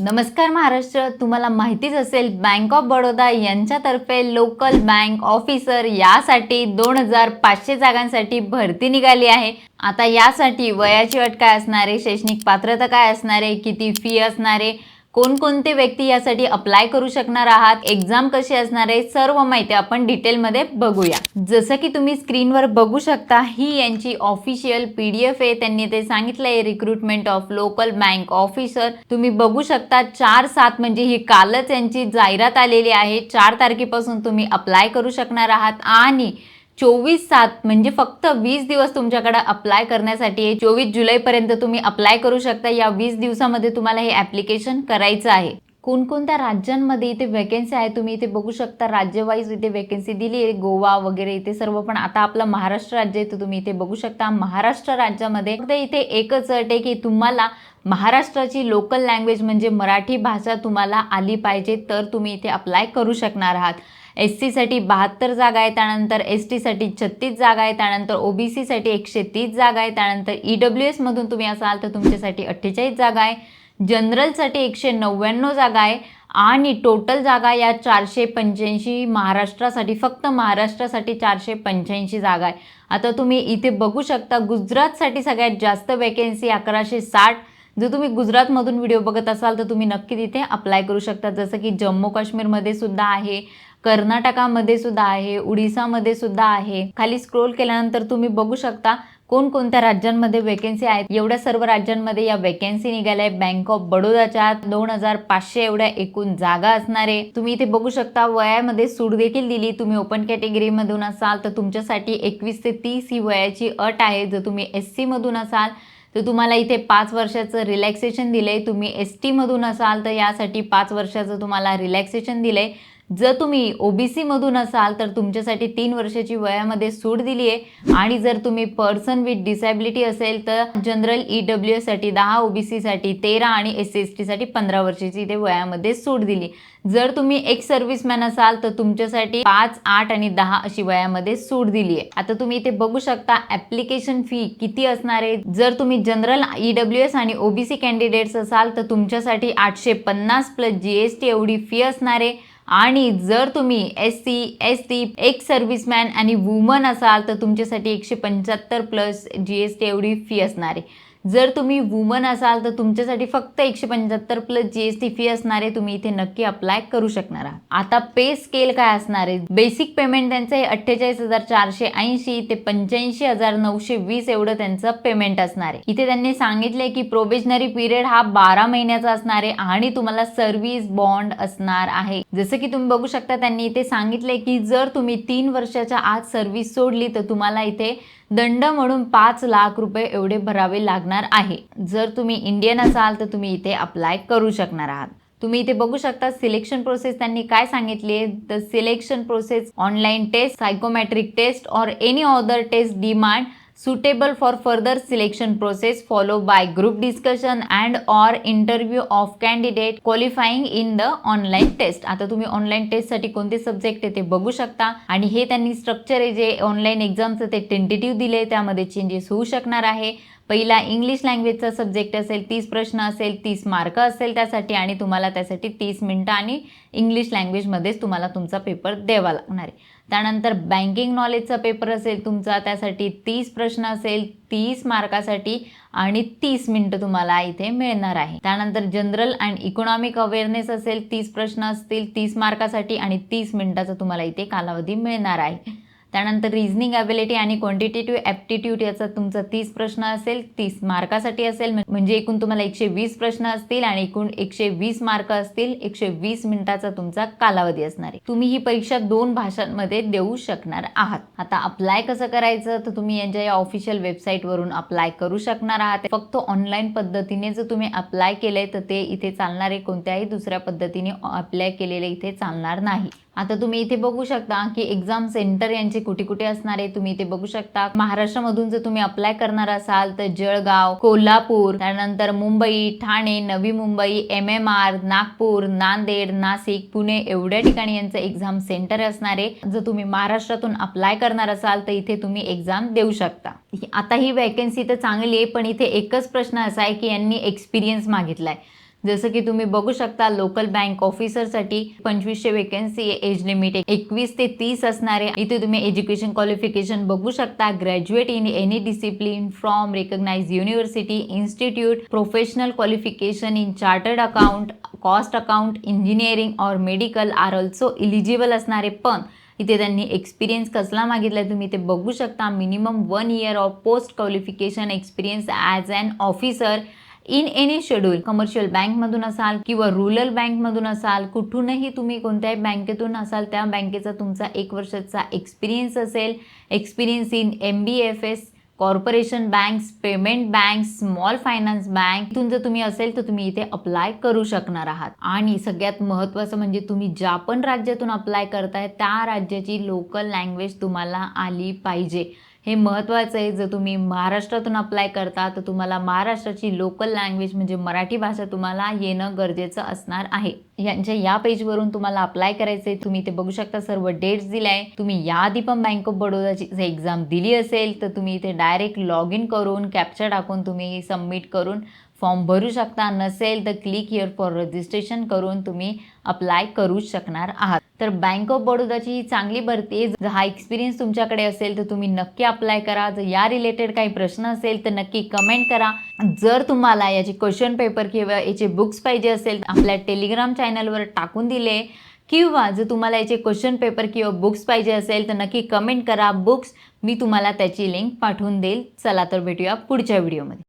नमस्कार महाराष्ट्र. तुम्हाला माहितीच असेल बँक ऑफ बडोदा यांच्यातर्फे लोकल बँक ऑफिसर यासाठी दोन हजार पाचशे जागांसाठी भरती निघाली आहे. आता यासाठी वयाची अट काय असणार आहे शैक्षणिक पात्रता काय असणार आहे किती फी असणार आहे कोणकोणते व्यक्ती यासाठी अप्लाय करू शकणार आहात? एक्झाम कशी असणार आहे? सर्व माहिती आपण डिटेलमध्ये बघूया. जसं की तुम्ही स्क्रीनवर बघू शकता ही यांची ऑफिशियल पी डी एफ आहे. त्यांनी ते सांगितलं आहे recruitment of local bank officer तुम्ही बघू शकता चार सात म्हणजे ही कालच यांची जाहिरात आलेली आहे. चार तारखेपासून तुम्ही अप्लाय करू शकणार आहात. आणि चोवीस सात म्हणजे फक्त वीस दिवस तुमच्याकडे अप्लाय करण्यासाठी आहे. चोवीस जुलैपर्यंत तुम्ही अप्लाय करू शकता. या वीस दिवसामध्ये तुम्हाला हे ॲप्लिकेशन करायचं आहे. कोणकोणत्या राज्यांमध्ये इथे वेकेन्सी आहे तुम्ही इथे बघू शकता. राज्यवाईज इथे वेकेन्सी दिली आहे. गोवा वगैरे इथे सर्व पण आता आपलं महाराष्ट्र राज्य आहे तर तुम्ही इथे बघू शकता. महाराष्ट्र राज्यामध्ये फक्त इथे एकच अट आहे की तुम्हाला महाराष्ट्राची लोकल लँग्वेज म्हणजे मराठी भाषा तुम्हाला आली पाहिजे तर तुम्ही इथे अप्लाय करू शकणार आहात. एस सीसाठी बहात्तर जागा आहे त्यानंतर एस टीसाठी छत्तीस जागा आहे त्यानंतर ओबीसीसाठी एकशे तीस जागा आहे त्यानंतर ई डब्ल्यू एसमधून तुम्ही असाल तर तुमच्यासाठी अठ्ठेचाळीस जागा आहे. जनरलसाठी एकशे नव्याण्णव जागा आहे आणि टोटल जागा या चारशे पंच्याऐंशी महाराष्ट्रासाठी फक्त महाराष्ट्रासाठी चारशे पंच्याऐंशी जागा आहे. आता तुम्ही इथे बघू शकता गुजरातसाठी सगळ्यात जास्त वॅकेन्सी अकराशे साठ. जर तुम्ही गुजरातमधून व्हिडिओ बघत असाल तर तुम्ही नक्की तिथे अप्लाय करू शकता. जसं की जम्मू काश्मीरमध्ये सुद्धा आहे. कर्नाटकामध्ये सुद्धा आहे उडीसामध्ये सुद्धा आहे. खाली स्क्रोल केल्यानंतर तुम्ही बघू शकता कोणकोणत्या राज्यांमध्ये वेकेन्सी आहेत. एवढ्या सर्व राज्यांमध्ये या वेकेन्सी निघाल्या आहे बँक ऑफ बडोदाच्या दोन हजार पाचशे एवढ्या एकूण जागा असणार. आहे तुम्ही इथे बघू शकता वयामध्ये सूट देखील दिली. तुम्ही ओपन कॅटेगरीमधून असाल तर तुमच्यासाठी एकवीस ते तीस ही वयाची अट आहे. जर तुम्ही एस सीमधून असाल तर तुम्हाला इथे पाच वर्षाचं रिलॅक्सेशन दिलंय. तुम्ही एस टीमधून असाल तर यासाठी पाच वर्षाचं तुम्हाला रिलॅक्सेशन दिलंय. जर तुम्ही ओबीसी मधून असाल तर तुमच्यासाठी तीन वर्षाची वयामध्ये सूट दिली आहे. आणि जर तुम्ही पर्सन विथ डिसॅबिलिटी असेल तर जनरल ई डब्ल्यू एससाठी दहा ओबीसीसाठी तेरा आणि एस सी एस टीसाठी पंधरा वर्षाची इथे वयामध्ये सूट दिली जर तुम्ही एक सर्व्हिसमॅन असाल तर तुमच्यासाठी पाच आठ आणि दहा अशी वयामध्ये सूट दिली आहे. आता तुम्ही इथे बघू शकता ऍप्लिकेशन फी किती असणार आहे. जर तुम्ही जनरल ई डब्ल्यू एस आणि ओबीसी कॅन्डिडेट्स असाल तर तुमच्यासाठी आठशे पन्नास प्लस जी एस टी एवढी फी असणार आहे. आणि जर तुम्ही S C S T ex serviceman आणि वुमन असाल तर तुमच्यासाठी एकशे पंच्याहत्तर प्लस जी एस टी एवढी फी असणार आहे. जर तुम्ही वुमन असाल तर तुमच्यासाठी फक्त एकशे पंच्याहत्तर plus G S T fee असणार तुम्ही इथे नक्की अप्लाय करू शकणार आहात. आता पे स्केल काय असणार आहे? बेसिक पेमेंट त्यांचं हे अठ्ठेचाळीस हजार चारशे ऐंशी ते पंच्याऐंशी हजार नऊशे वीस एवढं त्यांचं पेमेंट असणार आहे. इथे त्यांनी सांगितले की प्रोबेशनरी पिरियड हा बारा महिन्याचा असणार आहे आणि तुम्हाला सर्व्हिस बॉन्ड असणार आहे. जसं की तुम्ही बघू शकता त्यांनी इथे सांगितले की जर तुम्ही तीन वर्षाच्या आत सर्व्हिस सोडली तर तुम्हाला इथे दंड म्हणून पाच लाख रुपये एवढे भरावे लागणार आहे. जर तुम्ही इंडियन असाल तर तुम्ही इथे अप्लाय करू शकणार आहात. तुम्ही इथे बघू शकता सिलेक्शन प्रोसेस त्यांनी काय सांगितली आहे. The selection process online test psychometric test or any other test demand suitable for further selection process followed by group discussion and or interview of candidate qualifying in the online test. आता तुम्ही online टेस्टसाठी कोणते subject आहे ते बघू शकता. आणि हे त्यांनी स्ट्रक्चर आहे जे ऑनलाईन एक्झामचं ते टेंटेटिव्ह दिले त्यामध्ये चेंजेस होऊ शकणार आहे. पहिला इंग्लिश लँग्वेजचा सब्जेक्ट असेल तीस प्रश्न असेल तीस मार्क असेल त्यासाठी आणि तुम्हाला त्यासाठी तीस मिनटं आणि इंग्लिश लँग्वेजमध्येच तुम्हाला तुमचा पेपर द्यावा लागणार आहे. त्यानंतर बँकिंग नॉलेजचा पेपर असेल तुमचा त्यासाठी तीस प्रश्न असेल तीस मार्कासाठी आणि तीस मिनटं तुम्हाला इथे मिळणार आहे. त्यानंतर जनरल अँड इकॉनॉमिक अवेअरनेस असेल तीस प्रश्न असतील तीस मार्कासाठी आणि तीस मिनिटाचा तुम्हाला इथे कालावधी मिळणार आहे. त्यानंतर रिझनिंग ॲबिलिटी आणि क्वांटिटेटिव्ह ॲप्टिट्यूड याचा तुमचा तीस प्रश्न असेल तीस मार्कासाठी असेल. म्हणजे एकूण तुम्हाला एकशे वीस प्रश्न असतील आणि एकूण एकशे वीस मार्क असतील एकशे वीस मिनिटाचा तुमचा कालावधी असणार आहे. तुम्ही ही परीक्षा दोन भाषांमध्ये देऊ शकणार आहात. आता अप्लाय कसं करायचं? तर तुम्ही यांच्या या ऑफिशियल वेबसाईटवरून अप्लाय करू शकणार आहात. फक्त ऑनलाईन पद्धतीने जर तुम्ही अप्लाय केलंय तर ते इथे चालणारे कोणत्याही दुसऱ्या पद्धतीने अप्लाय केलेले इथे चालणार नाही. आता तुम्ही इथे बघू शकता की एक्झाम सेंटर यांचे कुठे कुठे असणार आहे. तुम्ही इथे बघू शकता. महाराष्ट्रामधून जर तुम्ही अप्लाय करणार असाल तर जळगाव कोल्हापूर त्यानंतर Mumbai Thane Navi Mumbai M M R Nagpur Nanded Nashik Pune एवढ्या ठिकाणी यांचं एक्झाम सेंटर असणार आहे. जर तुम्ही महाराष्ट्रातून अप्लाय करणार असाल तर इथे तुम्ही एक्झाम देऊ शकता. आता ही वॅकन्सी तर चांगली आहे पण इथे एकच प्रश्न असा आहे की यांनी एक्सपिरियन्स मागितलाय. जसं की तुम्ही बघू शकता लोकल बँक ऑफिसरसाठी पंचवीसशे वेकन्सी एज लिमिट एकवीस ते तीस असणारे. इथे तुम्ही एज्युकेशन क्वालिफिकेशन बघू शकता. Graduate in any discipline from recognise university institute professional qualification in chartered account cost account engineering और मेडिकल आर ऑल्सो इलिजिबल असणारे. पण इथे त्यांनी एक्सपिरियन्स कसला मागितलाय तुम्ही ते बघू शकता. Minimum one year of post qualification experience as an officer in any schedule commercial बँकमधून असाल किंवा रुरल बँकमधून असाल कुठूनही तुम्ही कोणत्याही बँकेतून असाल त्या बँकेचा तुमचा एक वर्षाचा एक्सपिरियन्स असेल. Experience in M B F S corporation banks payment bank small finance bank इथून जर तुम्ही असेल तर तुम्ही इथे अप्लाय करू शकणार आहात. आणि सगळ्यात महत्त्वाचं म्हणजे तुम्ही ज्या पण राज्यातून अप्लाय करताय त्या राज्याची लोकल लँग्वेज तुम्हाला आली पाहिजे. हे महत्त्वाचं आहे. जर तुम्ही महाराष्ट्रातून अप्लाय करता तर तुम्हाला महाराष्ट्राची लोकल लँग्वेज म्हणजे मराठी भाषा तुम्हाला येणं गरजेचं असणार आहे. यांच्या या पेजवरून तुम्हाला अप्लाय करायचे तुम्ही ते बघू शकता सर्व डेट्स दिल्या आहे तुम्ही याआधी पण बँक ऑफ बडोदाची एक्झाम दिली असेल तर तुम्ही इथे डायरेक्ट लॉग इन करून कॅप्चर टाकून तुम्ही सबमिट करून फॉर्म भरू शकता. नसेल तर क्लिक हिअर फॉर रजिस्ट्रेशन करून तुम्ही अप्लाय करू शकणार आहात. तर बँक ऑफ बडोदाची ही चांगली भरती आहे. जर हा एक्सपिरियन्स तुमच्याकडे असेल तर तुम्ही नक्की अप्लाय करा. जर या रिलेटेड काही प्रश्न असेल तर नक्की कमेंट करा. जर तुम्हाला याचे क्वेश्चन पेपर किंवा याचे बुक्स पाहिजे असेल तर आपल्या टेलिग्राम चॅनलवर टाकून दिले. किंवा जर तुम्हाला याचे क्वेश्चन पेपर किंवा बुक्स पाहिजे असेल तर नक्की कमेंट करा. बुक्स मी तुम्हाला त्याची लिंक पाठवून देईल. चला तर भेटूया पुढच्या व्हिडिओमध्ये